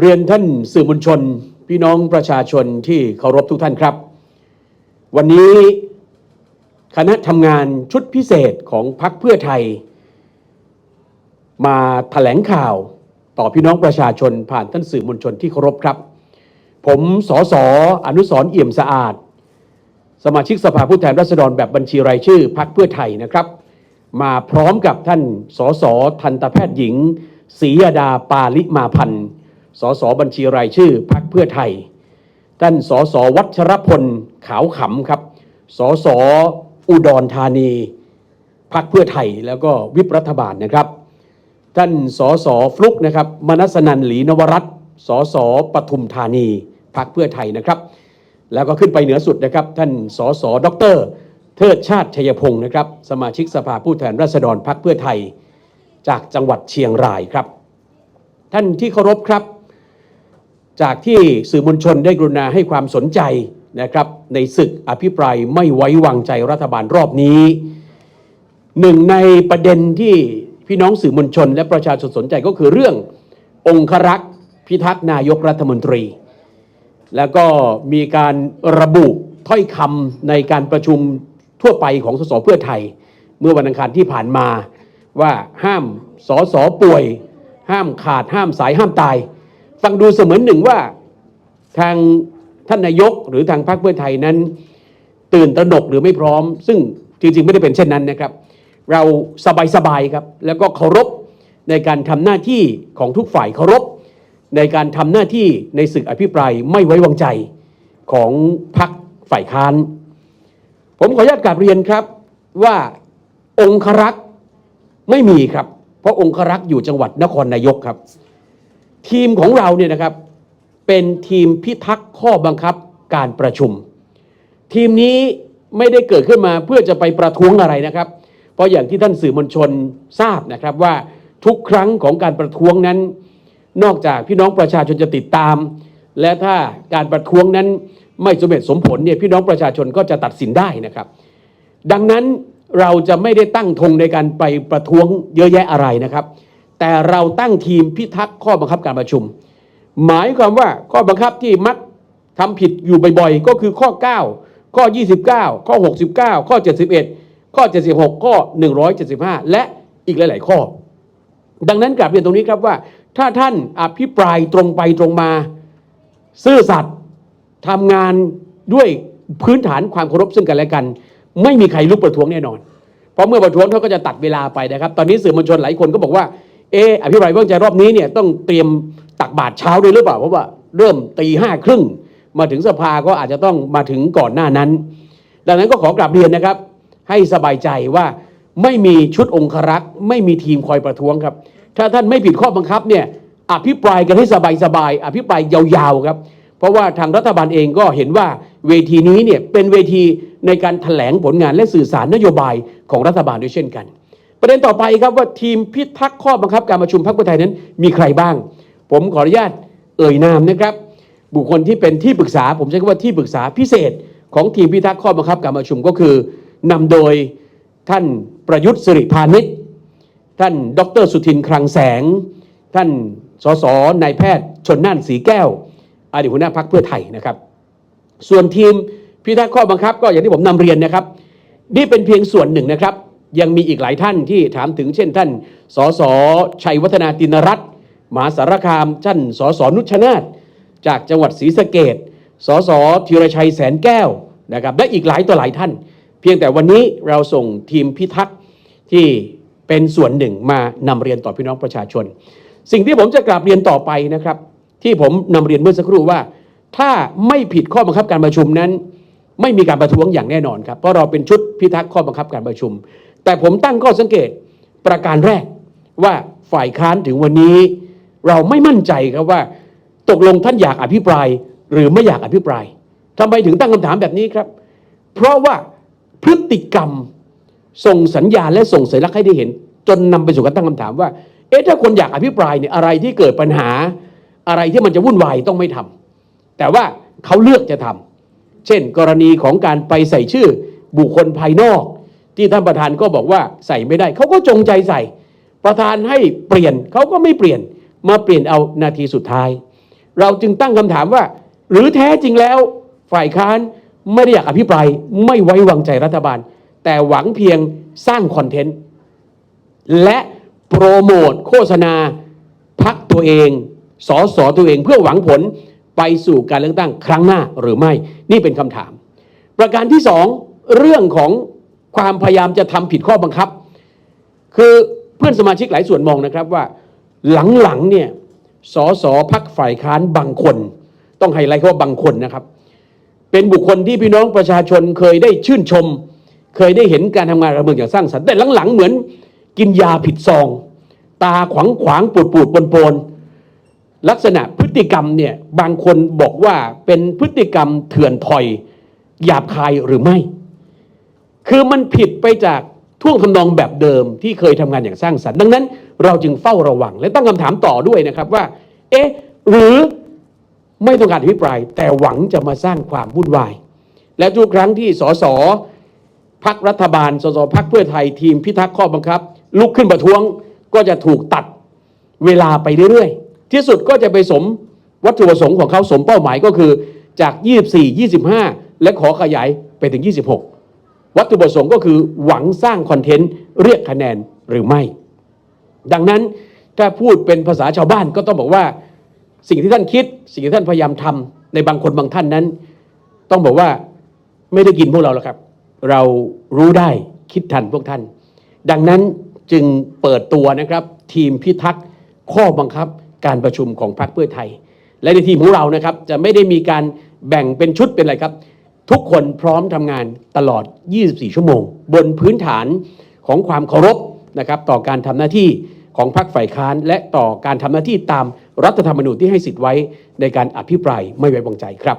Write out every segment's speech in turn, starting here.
เรียนท่านสื่อมวลชน พี่น้องประชาชนที่เคารพทุกท่านครับ วันนี้คณะทำงานชุดพิเศษของพรรคเพื่อไทย มาแถลงข่าวต่อพี่น้องประชาชนผ่านท่านสื่อมวลชนที่เคารพครับ ผมสอสออนุสรเอี่ยมสะอาด สมาชิกสภาผู้แทนราษฎรแบบบัญชีรายชื่อพรรคเพื่อไทยนะครับ มาพร้อมกับท่านสอสอทันตแพทย์หญิงศรียดาปาลิมาพันธ์ สสบัญชีรายชื่อพรรคเพื่อไทย ท่านสสวัชรพลขาวขำครับ สสอุดรธานีพรรคเพื่อไทยแล้วก็วิปรัฐบาลนะครับ ท่านสสฟลุกนะครับมนัสนันหลีนวรัตสสปทุมธานีพรรคเพื่อไทยนะครับ แล้วก็ขึ้นไปเหนือสุดนะครับ ท่านสสดรเทิดชาติชัยพงศ์นะครับ สมาชิกสภาผู้แทนราษฎรพรรคเพื่อไทย จากจังหวัดเชียงรายครับ ท่านที่เคารพครับ จากที่สื่อมวลชนได้กรุณาให้ความสนใจนะครับในศึกอภิปรายไม่ไว้วางใจรัฐบาลรอบนี้ หนึ่งในประเด็นที่พี่น้องสื่อมวลชน และประชาชนสนใจก็คือเรื่ององครักษ์พิทักษ์นายกรัฐมนตรี แล้วก็มีการระบุถ้อยคำในการประชุมทั่วไปของสสเพื่อไทย เมื่อวันอังคารที่ผ่านมาว่าห้ามสสป่วย ห้ามขาดห้ามสายห้ามตาย ฟังดูเสมือนหนึ่งว่าทางท่านนายกหรือทางพรรคเพื่อไทยนั้น ตื่นตระหนกหรือไม่พร้อม ซึ่งจริงๆไม่ได้เป็นเช่นนั้นนะครับ เราสบายๆครับ แล้วก็เคารพในการทำหน้าที่ของทุกฝ่ายเคารพในการทำหน้าที่ในศึกอภิปรายไม่ไว้วางใจของพรรคฝ่ายค้าน ผมขออนุญาตกราบเรียนครับว่าองครักษ์ไม่มีครับ เพราะองครักษ์อยู่จังหวัดนครนายกครับ ทีมของเราเนี่ยนะครับเป็นทีมพิทักษ์ข้อบังคับการประชุม ทีมนี้ไม่ได้เกิดขึ้นมาเพื่อจะไปประท้วงอะไรนะครับ เพราะอย่างที่ท่านสื่อมวลชนทราบนะครับว่าทุกครั้งของการประท้วงนั้น นอกจากพี่น้องประชาชนจะติดตาม และถ้าการประท้วงนั้นไม่สมเหตุสมผลเนี่ยพี่น้องประชาชนก็จะตัดสินได้นะครับ ดังนั้นเราจะไม่ได้ตั้งธงในการไปประท้วงเยอะแยะอะไรนะครับ แต่เราตั้งทีมพิทักษ์ข้อบังคับการประชุม หมายความว่าข้อบังคับที่มักทำผิดอยู่บ่อยๆ ก็คือข้อ 9 ข้อ 29 ข้อ 69 ข้อ 71 ข้อ 76 ข้อ 175 และอีกหลาย ๆ ข้อ ดังนั้นกลับเรียนตรงนี้ครับว่า ถ้าท่านอภิปรายตรงไปตรงมา ซื่อสัตย์ทำงานด้วยพื้นฐานความเคารพซึ่งกันและกัน ไม่มีใครลุกประท้วงแน่นอน เพราะเมื่อประท้วงเขาก็จะตัดเวลาไปนะครับ ตอนนี้สื่อมวลชนหลายคนก็บอกว่า เอออภิปรายเรื่องใจรอบนี้เนี่ยต้องเตรียมตักบาตรเช้าด้วยหรือเปล่าเพราะว่าเริ่มตีห้าครึ่งมาถึงสภาก็อาจจะต้องมาถึงก่อนหน้านั้น ดังนั้นก็ขอกราบเรียนนะครับ ให้สบายใจว่าไม่มีชุดองครักษ์ไม่มีทีมคอยประท้วงครับ ถ้าท่านไม่ผิดข้อบังคับเนี่ยอภิปรายกันให้สบายๆอภิปรายยาวๆครับเพราะว่าทางรัฐบาลเองก็เห็นว่าเวทีนี้เนี่ยเป็นเวทีในการถแถลงผลงานและสื่อสารนโยบายของรัฐบาลด้วยเช่นกัน ประเด็นต่อไปครับว่าทีมพิทักษ์ข้อบังคับการประชุมพรรคเพื่อไทยนั้นมีใครบ้าง ผมขออนุญาตเอ่ยนามนะครับ บุคคลที่เป็นที่ปรึกษา ผมใช้คำว่าที่ปรึกษาพิเศษ ของทีมพิทักษ์ข้อบังคับการประชุมก็คือนำโดยท่านประยุทธ์สิริพานิชท่านดรสุทินคลังแสง ท่านสสนายแพทย์ชนน่านสีแก้วอดีตหัวหน้าพักเพื่อไทยนะครับ ส่วนทีมพิทักษ์ข้อบังคับก็อย่างที่ผมนำเรียนนะครับ นี่เป็นเพียงส่วนหนึ่งนะครับ ยังมีอีกหลายท่านที่ถามถึงเช่นท่าน สสชัยวัฒนาตินรัตน์มหาสารคามท่านสสนุชนาธจากจังหวัดศรีสะเกดสสธีรชัยแสนแก้วนะครับและอีกหลายต่อหลายท่าน เพียงแต่วันนี้เราส่งทีมพิทักษ์ที่เป็นส่วนหนึ่งมานำเรียนต่อพี่น้องประชาชน สิ่งที่ผมจะกราบเรียนต่อไปนะครับ ที่ผมนำเรียนเมื่อสักครู่ว่า ถ้าไม่ผิดข้อบังคับการประชุมนั้น ไม่มีการประท้วงอย่างแน่นอนครับเพราะเราเป็นชุดพิทักษ์ข้อบังคับการประชุม แต่ผมตั้งข้อสังเกตประการแรกว่าฝ่ายค้านถึงวันนี้ เราไม่มั่นใจครับว่า ตกลงท่านอยากอภิปรายหรือไม่อยากอภิปรายทำไมถึงตั้งคำถามแบบนี้ครับ เพราะว่าพฤติกรรมส่งสัญญาณและส่งสัญลักษณ์ให้ได้เห็น จนนำไปสู่การตั้งคำถามว่า เอ๊ะถ้าคนอยากอภิปรายเนี่ยอะไรที่เกิดปัญหา อะไรที่มันจะวุ่นวายต้องไม่ทำแต่ว่าเขาเลือกจะทำเช่น กรณีของการไปใส่ชื่อบุคคลภายนอก ที่ท่านประธานก็บอกว่าใส่ไม่ได้ เขาก็จงใจใส่ ประธานให้เปลี่ยนเขาก็ไม่เปลี่ยนมาเปลี่ยนเอานาทีสุดท้าย เราจึงตั้งคำถามว่า หรือแท้จริงแล้วฝ่ายค้านไม่ได้อยากอภิปรายไม่ไว้วางใจรัฐบาล แต่หวังเพียงสร้างคอนเทนต์ และโปรโมทโฆษณาพักตัวเองสอสอตัวเองเพื่อหวังผลไปสู่การเลือกตั้งครั้งหน้าหรือไม่นี่เป็นคำถาม ประการที่สองเรื่องของ ความพยายามจะทำผิดข้อบังคับ คือเพื่อนสมาชิกหลายส่วนมองนะครับว่า หลังๆเนี่ยสสพักฝ่ายค้านบางคน ต้องไฮไลท์คำว่าบางคนนะครับ เป็นบุคคลที่พี่น้องประชาชนเคยได้ชื่นชม เคยได้เห็นการทำงานระเบิดอย่างสร้างสรรค์แต่หลังๆเหมือนกินยาผิดซอง ตาขวางขวางปูดปูดปนปนลักษณะพฤติกรรมเนี่ยบางคนบอกว่าเป็นพฤติกรรมเถื่อนถอยหยาบคายหรือไม่ คือมันผิดไปจากท่วงทำนองแบบเดิมที่เคยทำงานอย่างสร้างสรรค์ดังนั้น เราจึงเฝ้าระวัง และตั้งคำถามต่อด้วยนะครับว่า เอ๊ะ หรือไม่ต้องการอภิปราย แต่หวังจะมาสร้างความวุ่นวาย และทุกครั้งที่สสพักรัฐบาล สสพักเพื่อไทยทีมพิทักษ์ข้อบังคับ ลุกขึ้นประท้วงก็จะถูกตัดเวลาไปเรื่อยๆ ที่สุดก็จะไปสมวัตถุประสงค์ของเขาสมเป้าหมายก็คือจาก 24 25 และขอขยายไปถึง 26 วัตถุประสงค์ก็คือหวังสร้างคอนเทนต์เรียกคะแนนหรือไม่ ดังนั้นถ้าพูดเป็นภาษาชาวบ้านก็ต้องบอกว่า สิ่งที่ท่านคิด สิ่งที่ท่านพยายามทำในบางคนบางท่านนั้น ต้องบอกว่าไม่ได้กินพวกเราแล้วครับ เรารู้ได้คิดทันพวกท่าน ดังนั้นจึงเปิดตัวนะครับ ทีมพิทักษ์ข้อบังคับการประชุมของพรรคเพื่อไทย และในทีมของเรานะครับจะไม่ได้มีการแบ่งเป็นชุดเป็นอะไรครับ ทุกคนพร้อมทำงานตลอด 24 ชั่วโมง บนพื้นฐานของความเคารพนะครับต่อการทำหน้าที่ของพรรคฝ่ายค้าน และต่อการทำหน้าที่ตามรัฐธรรมนูญที่ให้สิทธิ์ไว้ในการอภิปรายไม่ไว้วางใจครับ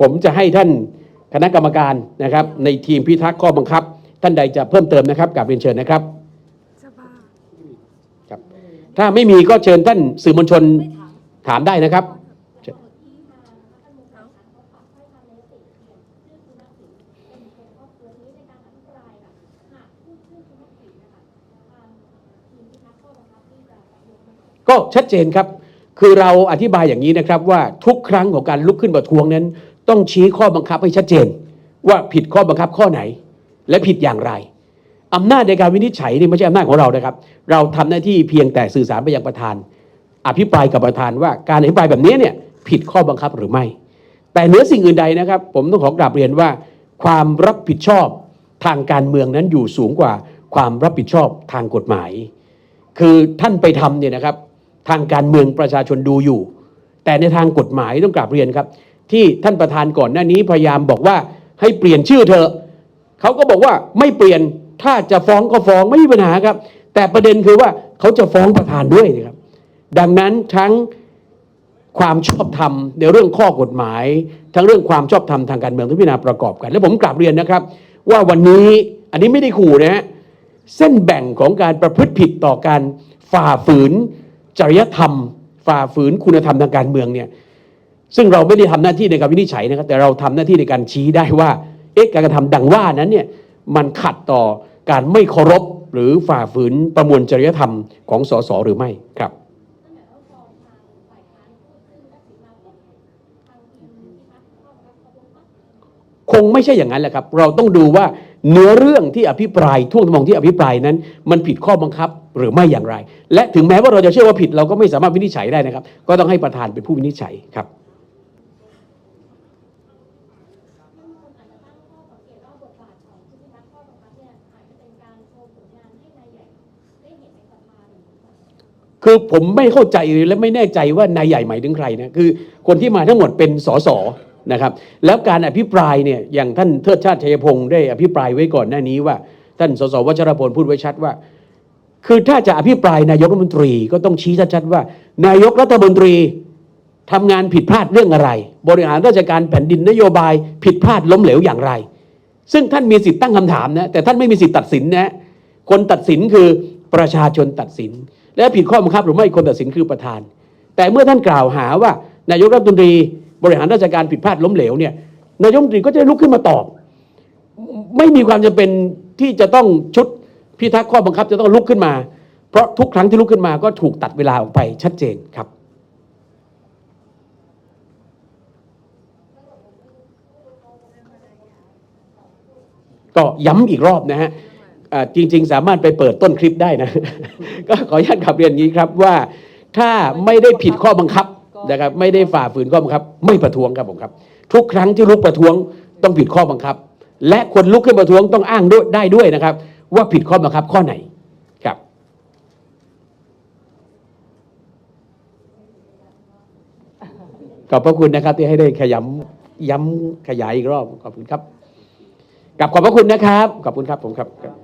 ผมจะให้ท่านคณะกรรมการนะครับในทีมพิทักษ์ข้อบังคับ ท่านใดจะเพิ่มเติมนะครับกับเรียนเชิญนะครับสภาครับ ถ้าไม่มีก็เชิญท่านสื่อมวลชนถามได้นะครับ ก็ชัดเจนครับ คือเราอธิบายอย่างนี้นะครับว่าทุกครั้งของการลุกขึ้นประท้วงนั้น ต้องชี้ข้อบังคับให้ชัดเจน ว่าผิดข้อบังคับข้อไหน และผิดอย่างไรอำนาจในการวินิจฉัยนี่ไม่ใช่อำนาจของเรานะครับ เราทำหน้าที่เพียงแต่สื่อสารไปยังประธาน อภิปรายกับประธานว่าการอภิปรายแบบนี้เนี่ยผิดข้อบังคับหรือไม่ แต่เหนือสิ่งอื่นใดนะครับ ผมต้องขอกราบเรียนว่า ความรับผิดชอบทางการเมืองนั้นอยู่สูงกว่าความรับผิดชอบทางกฎหมาย คือท่านไปทำเนี่ยนะครับ ทางการเมืองประชาชนดูอยู่ แต่ในทางกฎหมายต้องกราบเรียนครับ ที่ท่านประธานก่อนหน้านี้พยายามบอกว่าให้เปลี่ยนชื่อเธอเขาก็บอกว่าไม่เปลี่ยนถ้าจะฟ้องก็ฟ้องไม่มีปัญหาครับ แต่ประเด็นคือว่าเขาจะฟ้องประธานด้วยนะครับ ดังนั้นทั้งความชอบธรรมในเรื่องข้อกฎหมาย ทั้งเรื่องความชอบธรรมทางการเมืองต้องพิจารณาประกอบกัน และผมกลับเรียนนะครับ ว่าวันนี้อันนี้ไม่ได้ขู่นะฮะเส้นแบ่งของการประพฤติผิดต่อการฝ่าฝืน จริยธรรมฝ่าฝืนคุณธรรมทางการเมืองเนี่ยซึ่งเราไม่ได้ทำหน้าที่ในการวินิจฉัยนะครับ แต่เราทำหน้าที่ในการชี้ได้ว่าเอ๊ะการกระทำดังว่านั้นเนี่ยมันขัดต่อการไม่เคารพหรือฝ่าฝืนประมวลจริยธรรมของสสหรือไม่ครับ คงไม่ใช่อย่างนั้นแหละครับ เราต้องดูว่าเนื้อเรื่องที่อภิปรายท่วงทำนองที่อภิปรายนั้น มันผิดข้อบังคับหรือไม่อย่างไร และถึงแม้ว่าเราจะเชื่อว่าผิดเราก็ไม่สามารถวินิจฉัยได้นะครับ ก็ต้องให้ประธานเป็นผู้วินิจฉัยครับคือผมไม่เข้าใจและไม่แน่ใจว่านายใหญ่หมายถึงใครนะคือคนที่มาทั้งหมดเป็นสส นะครับ แล้วการอภิปรายเนี่ยอย่างท่านเทิดชาติชัยพงศ์ได้อภิปรายไว้ก่อนหน้านี้ว่า ท่านสสวัชรพลพูดไว้ชัดว่า คือถ้าจะอภิปรายนายกรัฐมนตรีก็ต้องชี้ชัดๆว่า นายกรัฐมนตรีทำงานผิดพลาดเรื่องอะไร บริหารราชการแผ่นดินนโยบายผิดพลาดล้มเหลวอย่างไร ซึ่งท่านมีสิทธิ์ตั้งคำถามนะแต่ท่านไม่มีสิทธิ์ตัดสินนะคนตัดสินคือประชาชนตัดสิน และผิดข้อบังคับหรือไม่คนตัดสินคือประธาน แต่เมื่อท่านกล่าวหาว่านายกรัฐมนตรี บริหารราชการผิดพลาดล้มเหลวเนี่ยนายกรัฐมนตรีก็จะลุกขึ้นมาตอบ ไม่มีความจำเป็นที่จะต้องชุดพิทักษ์ข้อบังคับจะต้องลุกขึ้นมา เพราะทุกครั้งที่ลุกขึ้นมาก็ถูกตัดเวลาออกไปชัดเจนครับก็ย้ำอีกรอบนะฮะจริง ๆ สามารถไปเปิดต้นคลิปได้นะ ก็ขออนุญาตขับเรียนงี้ครับว่า ถ้าไม่ได้ผิดข้อบังคับ นะครับไม่ได้ฝ่าฝืนข้อบังคับ ไม่ประท้วงครับผมครับ ทุกครั้งที่ลุกประท้วงต้องผิดข้อบังคับ และคนลุกขึ้นประท้วงต้องอ้างด้วยได้ด้วยนะครับ ว่าผิดข้อบังคับข้อไหนครับ ขอบพระคุณนะครับ ที่ให้ได้ขยำย้ำขยายอีกรอบขอบคุณครับกลับขอบพระคุณนะครับ ขอบคุณครับผมครับครับครับ